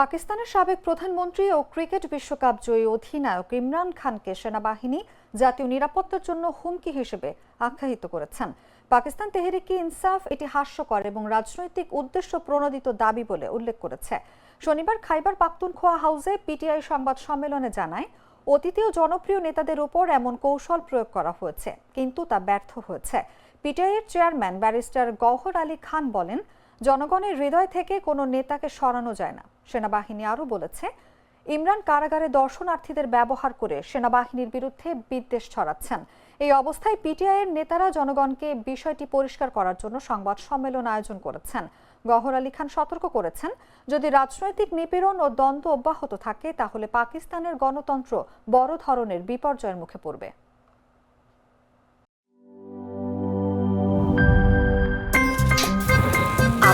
পাকিস্তানের সাবেক প্রধানমন্ত্রী ও ক্রিকেট বিশ্বকাপ জয়ী অধিনায়ক ইমরান খানকে সেনাবাহিনী জাতীয় নিরাপত্তার জন্য হুমকি হিসেবে আখ্যায়িত করেছেন। পাকিস্তান তেহরিকি ইনসাফ এটি হাস্যকর এবং রাজনৈতিক উদ্দেশ্য প্রণোদিত দাবি বলে উল্লেখ করেছে। শনিবার খাইবার পাখতুনখোয়া হাউসে পিটিআই সংবাদ সম্মেলনে জানায় অতীতেও জনপ্রিয় নেতাদের উপর এমন কৌশল প্রয়োগ করা হয়েছে, কিন্তু তা ব্যর্থ হয়েছে। পিটিআইয়ের চেয়ারম্যান ব্যারিস্টার গওহর আলী খান বলেন জনগণের হৃদয় থেকে কোনো নেতাকে সরানো যায় না। সেনাবাহিনী আরও বলেছে, ইমরান কারাগারে দর্শনার্থীদের ব্যবহার করে সেনাবাহিনীর বিরুদ্ধে বিদ্বেষ ছড়াচ্ছেন। এই অবস্থায় পিটিআইয়ের নেতারা জনগণকে বিষয়টি পরিষ্কার করার জন্য সংবাদ সম্মেলন আয়োজন করেছেন। গহর আলী খান সতর্ক করেছেন, যদি রাজনৈতিক নিপীড়ন ও দ্বন্দ্ব অব্যাহত থাকে, তাহলে পাকিস্তানের গণতন্ত্র বড় ধরনের বিপর্যয়ের মুখে পড়বে।